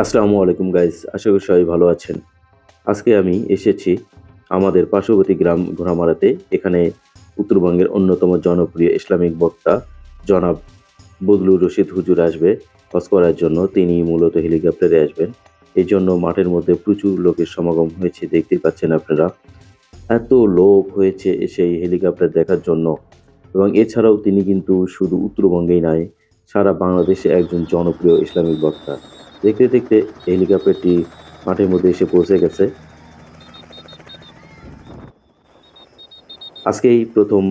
আসসালামু আলাইকুম গাইজ আশা করি সবাই ভালো আছেন। আজকে আমি এসেছি আমাদের পার্শ্ববর্তী গ্রাম ঘোড়ামারাতে। এখানে উত্তরবঙ্গের অন্যতম জনপ্রিয় ইসলামিক বক্তা জনাব বদলুর রশিদ হুজুর আসবে হজ করার জন্য। তিনি মূলত হেলিকপ্টারে আসবেন। এই জন্য মাঠের মধ্যে প্রচুর লোকের সমাগম হয়েছে দেখতে পাচ্ছেন আপনারা। এত লোক হয়েছে সেই হেলিকপ্টার দেখার জন্য। এবং এছাড়াও তিনি কিন্তু শুধু উত্তরবঙ্গেই নয়, সারা বাংলাদেশে একজন জনপ্রিয় ইসলামিক বক্তা। দেখতে দেখতে হেলিকপ্টারটি মাঠের মধ্যে এসে পৌঁছে গেছে। আজকেই প্রথম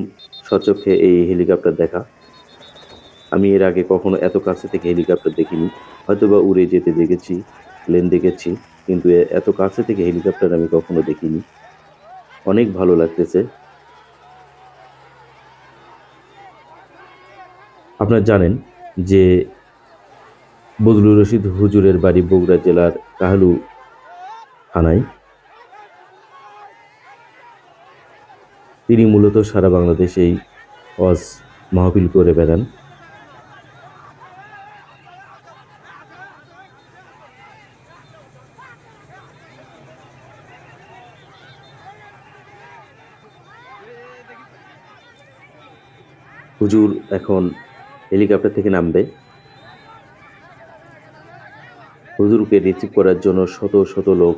সচক্ষে এই হেলিকপ্টার দেখা। আমি এর আগে কখনো এত কাছে থেকে হেলিকপ্টার দেখিনি। হয়তোবা উড়ে যেতে দেখেছি, প্লেন দেখেছি, কিন্তু এত কাছে থেকে হেলিকপ্টার আমি কখনো দেখিনি। অনেক ভালো লাগতেছে। আপনারা জানেন যে বদলুর রশিদ হুজুরের বাড়ি বগুড়া জেলার কাহালু থানায়। তিনি মূলত সারা বাংলাদেশেই অজ মাহফিল করে বেড়ান। হুজুর এখন হেলিকপ্টার থেকে নামবে। হুজুরকে রিসিভ করার জন্য শত শত লোক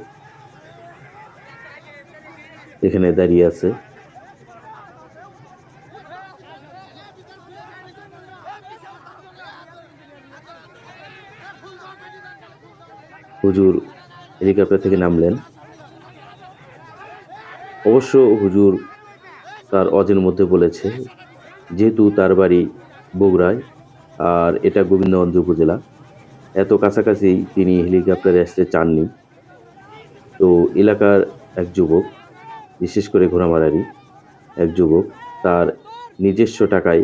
এখানে দাঁড়িয়ে আছে। হুজুর হেলিকপ্টার থেকে নামলেন। অবশ্য হুজুর তার অজের মধ্যে বলেছে, যেহেতু তার বাড়ি বগুড়ায়, আর এটা গোবিন্দগঞ্জ উপজেলা। এত কাছাকাছি তিনি হেলিকপ্টারে আসতে চাননি। তো এলাকার এক যুবক, বিশেষ করে ঘোড়ামারারি, এক যুবক তার নিজস্ব টাকায়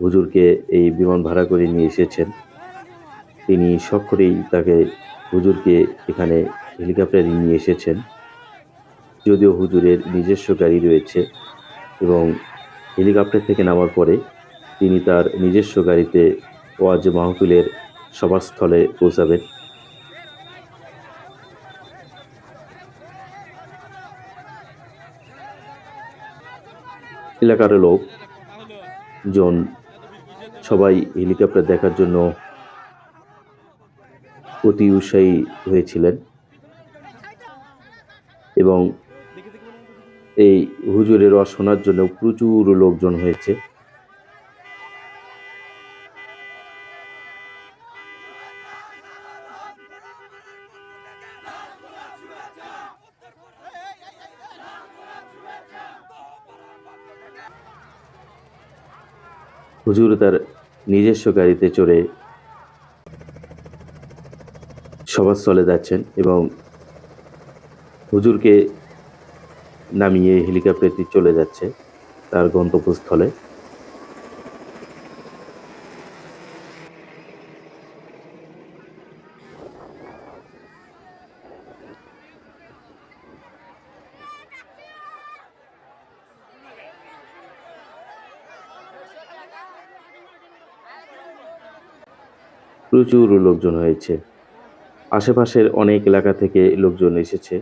হুজুরকে এই বিমান ভাড়া করে নিয়ে এসেছেন। তিনি শখ করেই তাকে হুজুরকে এখানে হেলিকপ্টারে নিয়ে এসেছেন। যদিও হুজুরের নিজস্ব গাড়ি রয়েছে এবং হেলিকপ্টার থেকে নামার পরে তিনি তার নিজস্ব গাড়িতে ওয়াজ মাহফিলের সভাস্থলে পৌঁছাবেন এলাকার লোক জন সবাই হেলিকপ্টার দেখার জন্য অতি উৎসাহী হয়েছিলেন এবং এই হুজুরের ওয়াজ শোনার জন্য প্রচুর লোকজন হয়েছে। হুজুর তার নিজস্ব গাড়িতে চড়ে সভাস্থলে যাচ্ছেন এবং হুজুরকে নামিয়ে হেলিকপ্টারটি চলে যাচ্ছে তার গন্তব্যস্থলে। প্রচুর লোকজন হয়েছে। আশেপাশের অনেক এলাকা থেকে লোকজন এসেছে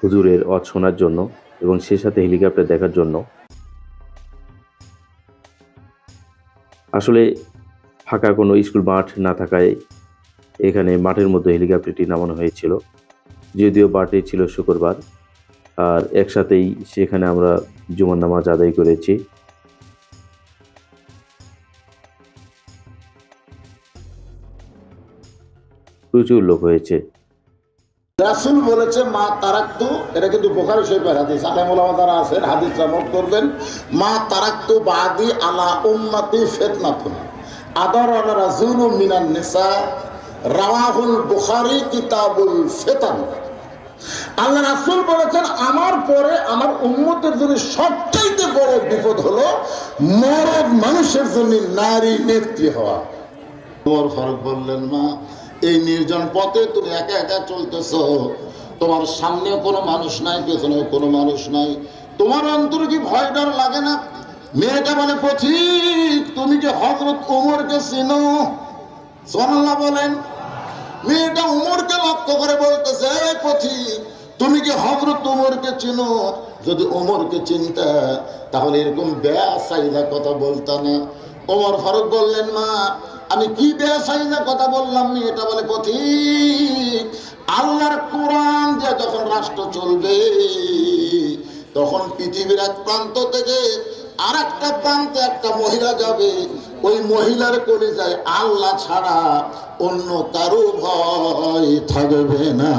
হুজুরের অজ শোনার জন্য এবং সে সাথে হেলিকপ্টার দেখার জন্য। আসলে ফাঁকা কোনো স্কুল মাঠ না থাকায় এখানে মাঠের মধ্যে হেলিকপ্টারটি নামানো হয়েছিল। যদিও বারটি ছিল শুক্রবার, আর একসাথেই সেখানে আমরা জুমার নামাজ আদায় করেছি। প্রচুর লোক হয়েছে। রাসুল বলেছে মা তারাক্তু এটা কিন্তু বোখারি শরীফের হাদিস। আলেমুলামা দ্বারা আছেন হাদিসরা নোট করবেন। মা তারাক্তু বাদি আলা উম্মাতি ফিতনাতুন। আদর আলা রাজুলু মিনান নিসা। রাওয়াহুল বুখারী কিতাবুল ফিতান। আল্লাহ রাসূল বলেছেন আমার পরে আমার উম্মতের জন্য সবচাইতে বড় বিপদ হলো মরদ মানুষের জন্য নারী নেত্রী হওয়া। তোমার ফারুক বললেন মা এই নির্জন পথে তুমি একা একা চলতেছ। তোমার সামনেও কোনো মানুষ নাই, পেছনেও কোনো মানুষ নাই। তোমার অন্তরে কি ভয় ডর লাগে না? মেয়েটা বলে, পথিক, তুমি যে হজরত উমরকে চিনো? সোনাল্লাহ বলেন। মেয়েটা উমরকে লক্ষ্য করে বলতেছে পথিক, তুমি কি হজরত উমরকে চিনো? যদি উমরকে চিনতা, তাহলে এরকম বেআসাইনা কথা বলতা না ওমর ফারুক বললেন, মা আমি কি বেআসাইনা কথা বললাম এটা বলে পথি আল্লাহর কোরআন দিয়ে যখন রাষ্ট্র চলবে, তখন পৃথিবীর এক প্রান্ত থেকে আর একটা প্রান্তে একটা মহিলা যাবে। ওই মহিলার কলিজায় আল্লাহ ছাড়া অন্য কারও ভয় থাকবে না।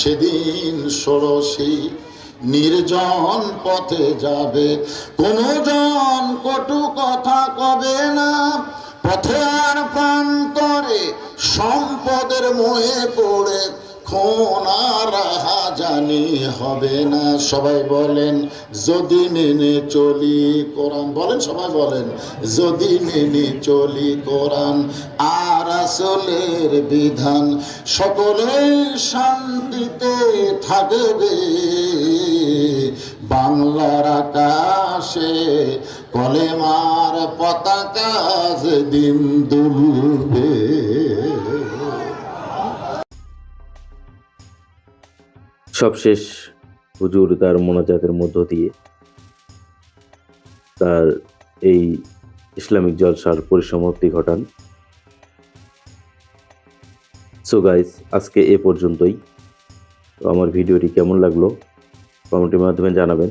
সেদিন ষোড়শী নির্জন পথে যাবে। কোন জন কটু কথা কবে না? পথে আর প্রান্তরে সম্পদের মোহে পড়ে জানি হবে না? সবাই বলেন, যদি মেনে চলি কোরআন। বলেন, সবাই বলেন, যদি মেনে চলি কোরআন। আর আসলের বিধান সকলেই শান্তিতে থাকবে। বাংলার আকাশে কলেমার পতাকা দিন দুলবে। সবশেষ হুজুর তার মোনাজাতের মধ্য দিয়ে তার এই ইসলামিক জলসার পরিসমাপ্তি ঘটান। সো গাইস আজকে এ পর্যন্তই। তো আমার ভিডিওটি কেমন লাগল? কমেন্টের মাধ্যমে জানাবেন।